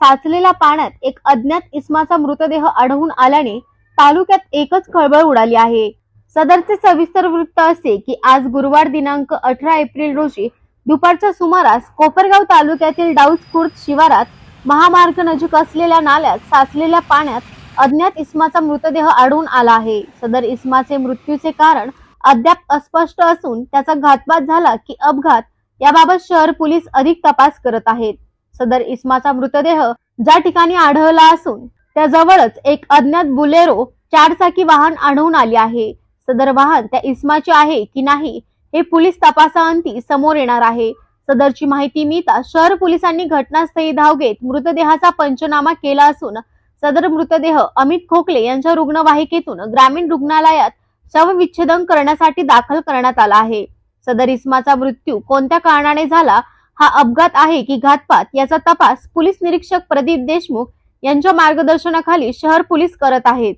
साचलेल्या पाण्यात एक अज्ञात इसमाचा मृतदेह आढळून आल्याने तालुक्यात एकच खळबळ उडाली आहे. सदरचे सविस्तर वृत्त असे की आज गुरुवार दिनांक अठरा एप्रिल रोजी दुपारच्या सुमारास कोपरगाव तालुक्यातील डाऊज खुर्द शिवारात महामार्ग नजीक असलेल्या नाल्यात साचलेल्या पाण्यात अज्ञात इस्माचा मृतदेह आढळून आला आहे. सदर इस्माचे मृत्यूचे कारण अद्याप अस्पष्ट असून त्याचा घातपात झाला की अपघात याबाबत शहर पोलीस अधिक तपास करत आहेत. सदर इस्माचा मृतदेह ज्या ठिकाणी आढळला असून त्याजवळच एक अज्ञात बुलेरो चारचाकी वाहन आढळून आले आहे. सदर वाहन त्या इस्माचे आहे की नाही हे पोलीस तपासाअंती समोर येणार आहे. सदरची माहिती मिळता शहर पोलिसांनी घटनास्थळी धाव घेत मृतदेहाचा पंचनामा केला असून सदर मृतदेह अमित खोकले यांच्या रुग्णवाहिकेतून ग्रामीण रुग्णालयात शवविच्छेदन करण्यासाठी दाखल करण्यात आला आहे. सदर इस्माचा मृत्यू कोणत्या कारणाने झाला हा अपघात आहे की घातपात याचा तपास पोलीस निरीक्षक प्रदीप देशमुख यांच्या मार्गदर्शनाखाली शहर पोलीस करत आहेत.